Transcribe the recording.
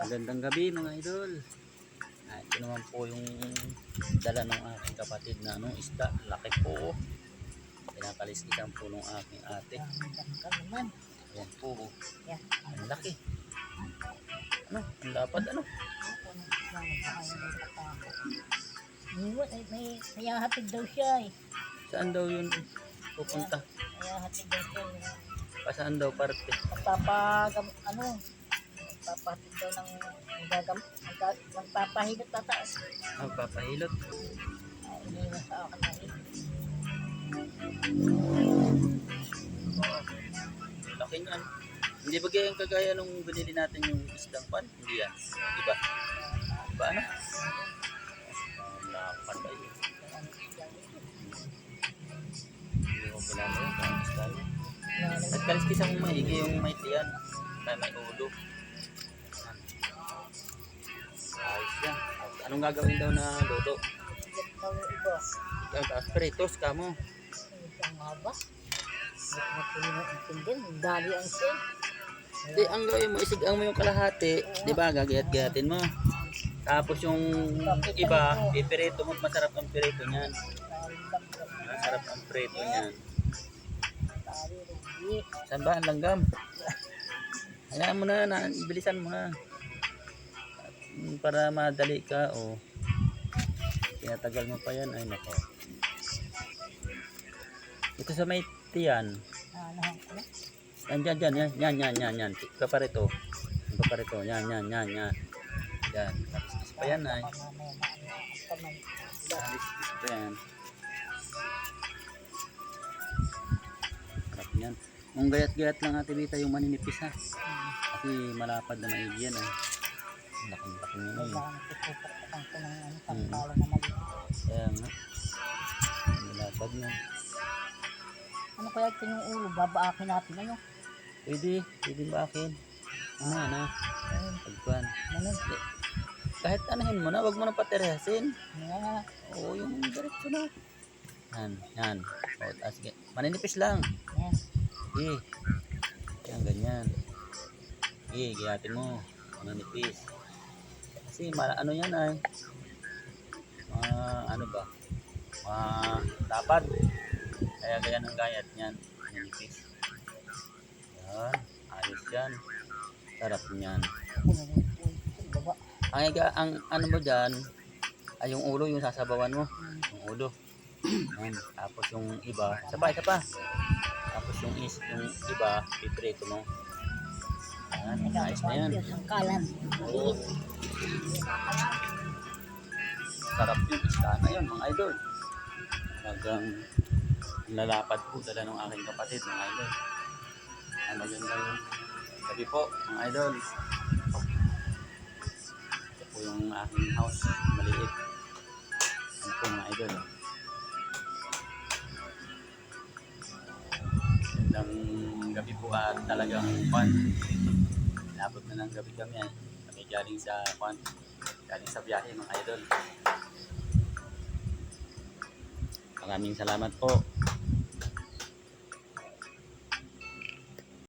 Magandang gabi mga idol. Ah, ito naman po yung dala ng aking kapatid na ano, isda. Laki po. Pinakaliskitan po ng aking ate. Ayan po. oh. Ang laki. Ano? Ang lapad ano? May nayahatid daw siya eh. Saan daw yun pupunta? Nayahatid daw siya. eh. Pa saan daw parte? Magpapagam, ano, magpapahatid daw ng magag- magpapahilot tataas. Ah, papahilot. Ay, iniwan sa akin na. Laki niyan. Hindi ba kaya kagaya nung binili natin yung isdang pan? Hindi yan. Iba. Iba ano? Ang lapad ba yun? Hindi ko kilala yun. At kaliskis ang maigi yung may tiyan. Kaya may ulo. At Anong gagawin daw na luto? Yan, taas peritos ka mo. Ang haba. Dali ang sin. Di, ang gawin mo, isigang mo yung kalahati. Di ba? Gagayat-gayatin mo. Tapos yung iba, ipirito mo. Masarap ang pirito niyan. Masarap ang pirito niyan. Saan ba ang langgam? Hayaan mo na, na bilisan mo na. Para madali ka, o. Tinatagal mo pa yan, ay nako. Ito sa may tiyan. Yan, yan, yan, yan, yan, yan, yan, yan. Ika pa rito. Ika pa rito. Yan, yan, yan, yan. Yan. Tapos pa yan, ay. Ang. Tapos yan. Kung gayat-gayat lang ate Bita yung maninipis ha. Kasi malapad na maigi yan eh. Laking-laki nyo na yun. Ano, Mm. na maliit. Kaya nga. Malapad yan. Ano kaya ito yung ulo? Babaakin natin ano? Pwede. Pwede ba akin? Ano na? Ayun, Pagkuhan. Kahit anahin mo na, wag mo na paterehasin. Na. Oo, yung diretso na. Yan, yan. O, ah, sige. Maninipis lang. Ayan. Sige. Yan, ganyan. Sige, giyatin mo. Maninipis. Kasi, ano yan ay? Mga, ano ba? Mga lapad. Kaya ganyan ang gayat niyan. Maninipis. Yan. Ayos yan. Sarap niyan. Ang, ang ano mo dyan, ay yung ulo, yung sasabawan mo. Yung ulo. Yan. Tapos yung iba, isa pa, isa pa. Tapos yung is, yung iba, piprito mo. Yan, ayos na yan. Yung sangkalan. Oo. Sarap yung isda na yun, mga idol. Talagang lalapad po dala ng aking kapatid, mga idol. Yun na yun? Gabi po, mga idol. Ito po yung aking house, maliit. Ano po, mga idol. Magandang gabi po at talagang fun. Inabot na ng gabi kami. ah. Galing sa fun. Galing sa biyahe mga idol. Maraming salamat po